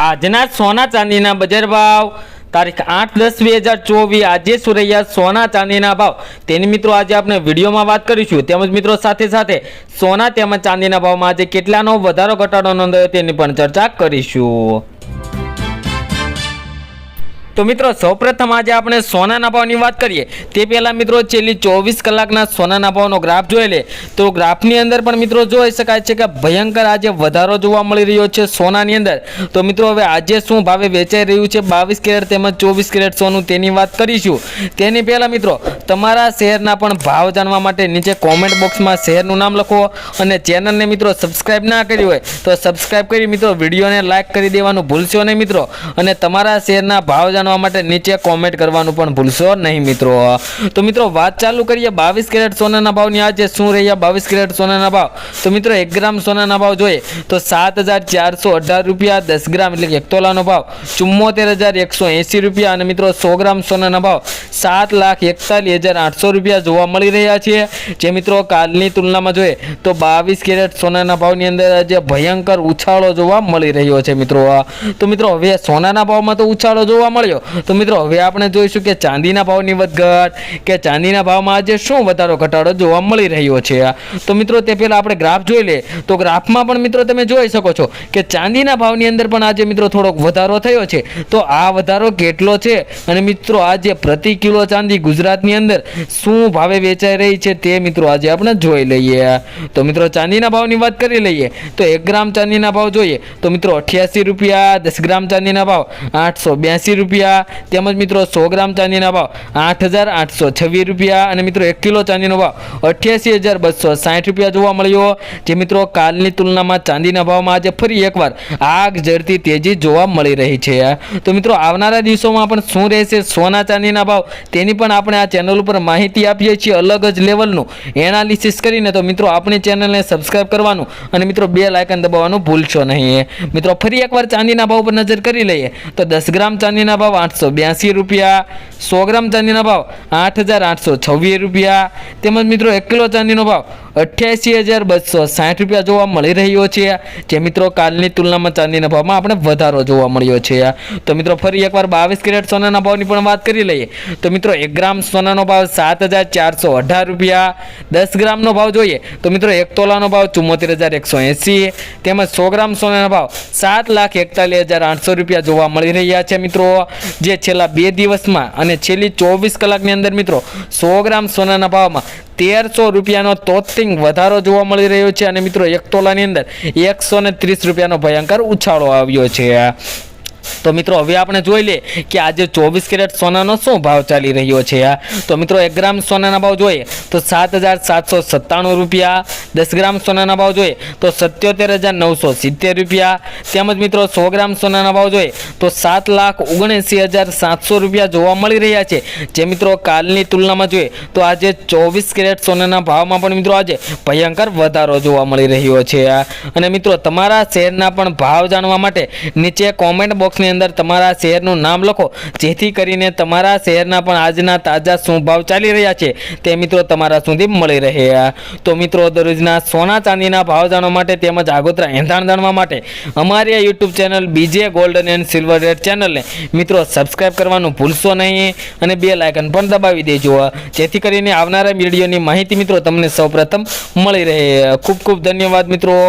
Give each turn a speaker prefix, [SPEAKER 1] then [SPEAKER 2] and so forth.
[SPEAKER 1] આજના સોના ચાંદીના બજાર ભાવ તારીખ આઠ દસ બે હજાર ચોવીસ, આજે સુરૈયા સોના ચાંદીના ભાવ. તેની મિત્રો આજે આપણે વિડીયોમાં વાત કરીશું. તેમજ મિત્રો સાથે સાથે સોના તેમજ ચાંદીના ભાવમાં આજે કેટલાનો વધારો ઘટાડો નોંધાયો તેની પણ ચર્ચા કરીશું. તો મિત્રો, સૌપ્રથમ આજે આપણે સોનાના ભાવની વાત કરીએ. તે પહેલાં મિત્રો, છેલ્લી ચોવીસ કલાકના સોનાના ભાવનો ગ્રાફ જોઈ લે. તો ગ્રાફની અંદર પણ મિત્રો જોઈ શકાય છે કે ભયંકર આજે વધારો જોવા મળી રહ્યો છે સોનાની અંદર. તો મિત્રો, હવે આજે શું ભાવે વેચાઈ રહ્યું છે? બાવીસ કેરેટ તેમજ ચોવીસ કેરેટ સોનું તેની વાત કરીશું. તેની પહેલાં મિત્રો, તમારા શહેરના પણ ભાવ જાણવા માટે નીચે કોમેન્ટ બોક્સમાં શહેરનું નામ લખો અને ચેનલને મિત્રો સબસ્ક્રાઇબ ના કરી હોય તો સબસ્ક્રાઇબ કરી મિત્રો, વિડીયોને લાઇક કરી દેવાનું ભૂલશો નહીં મિત્રો. અને તમારા શહેરના ભાવ જાણવા માટે નીચે કોમેન્ટ કરવાનું પણ ભૂલશો નહીં મિત્રો. તો મિત્રો, વાત ચાલુ કરીએ બાવીસ કેરેટ સોનાના ભાવની. આજે શું રહ્યા બાવીસ કેરેટ સોનાના ભાવ? તો મિત્રો, એક ગ્રામ સોનાના ભાવ જોઈએ તો સાત હજાર ચારસો અઢાર રૂપિયા, દસ ગ્રામ એટલે એક તોલાનો ભાવ ચુમ્મોતેર હજાર એકસો એંસી રૂપિયા અને મિત્રો, સો ગ્રામ સોનાના ભાવ સાત લાખ એકતાલીસ હજાર આઠસો રૂપિયા જોવા મળી રહ્યા છે. જે મિત્રો, કાલની તુલનામાં જોઈએ તો બાવીસ કેરેટ સોનાના ભાવની અંદર આજે ભયંકર ઉછાળો જોવા મળી રહ્યો છે મિત્રો. તો મિત્રો, હવે સોનાના ભાવમાં તો ઉછાળો જોવા મળ્યો. તો મિત્રો, હવે આપણે જોઈશું કે ચાંદીના ભાવની વધઘટ કે ચાંદીના ભાવમાં આજે શું વધારો ઘટાડો જોવા મળી રહ્યો છે. તો મિત્રો, તે પહેલાં આપણે ગ્રાફ જોઈ લે તો ગ્રાફમાં પણ મિત્રો, તમે જોઈ શકો છો કે ચાંદીના ભાવની અંદર પણ આજે મિત્રો થોડોક વધારો થયો છે. તો આ વધારો કેટલો છે? અને મિત્રો, આજે પ્રતિ કિલો ચાંદી ગુજરાતની અંદર શું ભાવે વેચાઈ રહી છે તે મિત્રો આજે આપણે જોઈ લઈએ. તો મિત્રો, ચાંદીના ભાવની વાત કરી લઈએ. તો એક ગ્રામ ચાંદીના ભાવ જોઈએ. તો મિત્રો, અઠ્યાસી રૂપિયા, દસ ગ્રામ ચાંદીના ભાવ, આઠસો બ્યાસી રૂપિયા. તેમજ મિત્રો સો ગ્રામ ચાંદીના ભાવ આઠ રૂપિયા અને મિત્રો એક કિલો ચાંદીનો ભાવ અઠ્યાસી રૂપિયા જોવા મળ્યો. જે મિત્રો કાલની તુલનામાં ચાંદીના ભાવમાં આજે ફરી એકવાર આગ જડતી તેજી જોવા મળી રહી છે. તો મિત્રો આવનારા દિવસોમાં પણ શું રહેશે? સોના ચાંદીના ભાવ તેની પણ આપણે આ ચેનલ ઉપર માહિતી આપીએ છીએ અલગ જ લેવલનું. એનાલિસિસ કરીને તો મિત્રો આપણી ચેનલને સબસ્ક્રાઇબ કરવાનું અને મિત્રો બે લાયકન દબાવવાનું ભૂલશો નહીં. મિત્રો ફરી એકવાર ચાંદીના ભાવ પર નજર કરી લઈએ. તો દસ ગ્રામ ચાંદીના ભાવ આઠસો બ્યાસી રૂપિયા, સો ગ્રામ ચાંદીના ભાવ આઠ હજાર આઠસો છવ્વીસ રૂપિયા. તેમજ મિત્રો એક કિલો ચાંદીનો ભાવ અઠ્યાસી હજાર બસો સાઠ રૂપિયા જોવા મળી રહ્યો છે. જે મિત્રો કાલની તુલનામાં ચાંદીના ભાવમાં આપણે વધારો જોવા મળ્યો છે. તો મિત્રો ફરી એકવાર બાવીસ કેરેટ સોનાના ભાવની પણ વાત કરી લઈએ. તો મિત્રો એક ગ્રામ સોનાનો ભાવ સાત હજાર ચારસો અઢાર રૂપિયા, દસ ગ્રામનો ભાવ જોઈએ તો મિત્રો એક તોલાનો ભાવ ચુમ્મોતેર હજાર એકસો એંસી, તેમજ સો ગ્રામ સોનાના ભાવ સાત લાખ એકતાલીસ હજાર આઠસો રૂપિયા જોવા મળી રહ્યા છે મિત્રો. જે છેલ્લા બે દિવસમાં અને છેલ્લી ચોવીસ કલાકની અંદર મિત્રો સો ગ્રામ સોનાના ભાવમાં તેરસો રૂપિયાનો તોતિંગ વધારો જોવા મળી રહ્યો છે. અને મિત્રો, એક તોલાની અંદર એકસો ત્રીસ રૂપિયાનો ભયંકર ઉછાળો આવ્યો છે. તો મિત્રો, હવે આપણે જોઈ લે કે આજે ચોવીસ કેરેટ સોનાનો શું ભાવ ચાલી રહ્યો છે તો મિત્રો, એક ગ્રામ સોનાના ભાવ જોઈએ તો સાત હજાર સાતસો સત્તાણું રૂપિયા, દસ ગ્રામ સોનાના ભાવ જોઈએ તો સત્યોતેર હજાર નવસો સિત્તેર રૂપિયા, તેમજ મિત્રો, સો ગ્રામ સોનાના ભાવ જોઈએ તો સાત લાખ ઓગણએંસી હજાર સાતસો રૂપિયા જોવા મળી રહ્યા છે. જે મિત્રો, કાલની તુલનામાં જોઈએ તો આજે ચોવીસ કેરેટ સોનાના ભાવમાં પણ મિત્રો, આજે ભયંકર વધારો જોવા મળી રહ્યો છે અને મિત્રો, તમારા શહેરના પણ ભાવ જાણવા માટે નીચે કોમેન્ટ બોક્સની અંદર તમારા શહેરનું નામ લખો. જેથી કરીને તમારા શહેરના પણ આજના તાજા શું ભાવ ચાલી રહ્યા છે તે મિત્રો તમારા સુધી મળી રહે તો મિત્રો દરરોજના સોના ચાંદીના ભાવ જાણવા માટે તેમજ આગોતરા એંધાણ જાણવા માટે અમારી આ YouTube channel BJ golden and silver rate ચેનલને મિત્રો સબસ્ક્રાઇબ કરવાનું ભૂલશો નહીં અને બે લાયકન પણ દબાવી દેજો. જેથી કરીને આવનારા વિડીયોની માહિતી મિત્રો તમને સૌપ્રથમ મળી રહે. ખૂબ ખૂબ ધન્યવાદ મિત્રો.